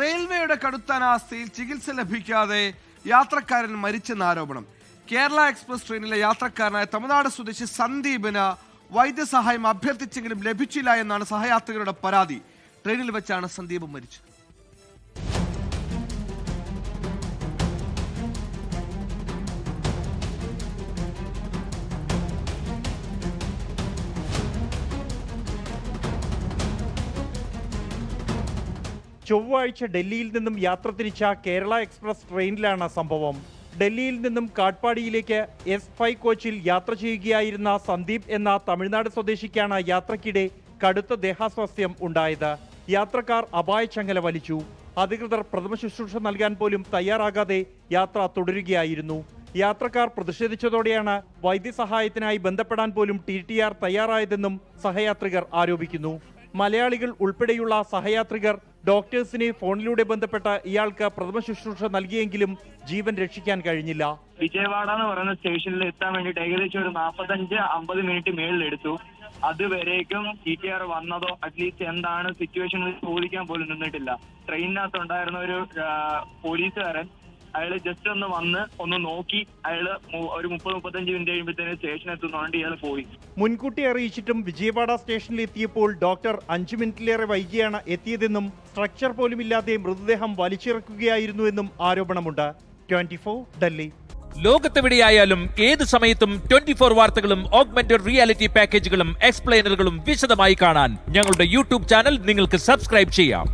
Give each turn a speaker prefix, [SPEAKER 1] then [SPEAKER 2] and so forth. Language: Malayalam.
[SPEAKER 1] റെയിൽവേയുടെ കടുത്ത അനാസ്ഥയിൽ ചികിത്സ ലഭിക്കാതെ യാത്രക്കാരൻ മരിച്ചെന്ന ആരോപണം. കേരള എക്സ്പ്രസ് ട്രെയിനിലെ യാത്രക്കാരനായ തമിഴ്നാട് സ്വദേശി സന്ദീപിന് വൈദ്യസഹായം അഭ്യർത്ഥിച്ചെങ്കിലും ലഭിച്ചില്ല എന്നാണ് സഹയാത്രികരുടെ പരാതി. ട്രെയിനിൽ വെച്ചാണ് സന്ദീപ് മരിച്ചത്.
[SPEAKER 2] ചൊവ്വാഴ്ച ഡൽഹിയിൽ നിന്നും യാത്ര തിരിച്ച കേരള എക്സ്പ്രസ് ട്രെയിനിലാണ് സംഭവം. ഡൽഹിയിൽ നിന്നും കാട്ട്പാടിയിലേക്ക് എസ് ഫൈവ് കോച്ചിൽ യാത്ര ചെയ്യുകയായിരുന്ന സന്ദീപ് എന്ന തമിഴ്നാട് സ്വദേശിക്കാണ് യാത്രക്കിടെ കടുത്ത ദേഹാസ്വാസ്ഥ്യം ഉണ്ടായത്. യാത്രക്കാർ ചങ്ങല വലിച്ചു. അധികൃതർ പ്രഥമ ശുശ്രൂഷ നൽകാൻ പോലും തയ്യാറാകാതെ യാത്ര തുടരുകയായിരുന്നു. യാത്രക്കാർ പ്രതിഷേധിച്ചതോടെയാണ് വൈദ്യസഹായത്തിനായി ബന്ധപ്പെടാൻ പോലും ടി ടി ആർ തയ്യാറായതെന്നും സഹയാത്രികർ ആരോപിക്കുന്നു. മലയാളികൾ ഉൾപ്പെടെയുള്ള സഹയാത്രികർ ഡോക്ടേഴ്സിനെ ഫോണിലൂടെ ബന്ധപ്പെട്ട ഇയാൾക്ക് പ്രഥമ ശുശ്രൂഷ നൽകിയെങ്കിലും ജീവൻ രക്ഷിക്കാൻ കഴിഞ്ഞില്ല.
[SPEAKER 3] വിജയവാഡ എന്ന് പറയുന്ന സ്റ്റേഷനിൽ എത്താൻ വേണ്ടിയിട്ട് ഏകദേശം ഒരു നാൽപ്പത്തഞ്ച് അമ്പത് മിനിറ്റ് മേളിലെടുത്തു അതുവരേക്കും ടി ടി ആർ വന്നതോ അറ്റ്ലീസ്റ്റ് എന്താണ് സിറ്റുവേഷൻ ചോദിക്കാൻ പോലും നിന്നിട്ടില്ല. ട്രെയിനിനകത്ത് ഉണ്ടായിരുന്ന ഒരു പോലീസുകാരൻ അയാൾ ജസ്റ്റ് ഒന്ന് വന്ന് ഒന്ന് നോക്കി. അയാൾ ഒരു മുപ്പത് മുപ്പത്തഞ്ച് മിനിറ്റ് കഴിയുമ്പോഴത്തേന് സ്റ്റേഷൻ എത്തുന്നതുകൊണ്ട് ഇയാൾ പോയി.
[SPEAKER 2] മുൻകൂട്ടി അറിയിച്ചിട്ടും വിജയവാഡ സ്റ്റേഷനിൽ എത്തിയപ്പോൾ ഡോക്ടർ അഞ്ചു മിനിറ്റിലേറെ വൈകിയാണ് എത്തിയതെന്നും സ്ട്രക്ചർ പോലുമില്ലാതെ മൃതദേഹം വലിച്ചിറക്കുകയായിരുന്നുവെന്നും ആരോപണമുണ്ട്. Twenty four Delhi.
[SPEAKER 4] ലോകത്തെവിടെയായാലും ഏത് സമയത്തും ട്വന്റി ഫോർ വാർത്തകളും ഓഗ്മെന്റഡ് റിയാലിറ്റി പാക്കേജുകളും എക്സ്പ്ലെയിനറുകളും വിശദമായി കാണാൻ ഞങ്ങളുടെ യൂട്യൂബ് ചാനൽ നിങ്ങൾക്ക് സബ്സ്ക്രൈബ് ചെയ്യാം.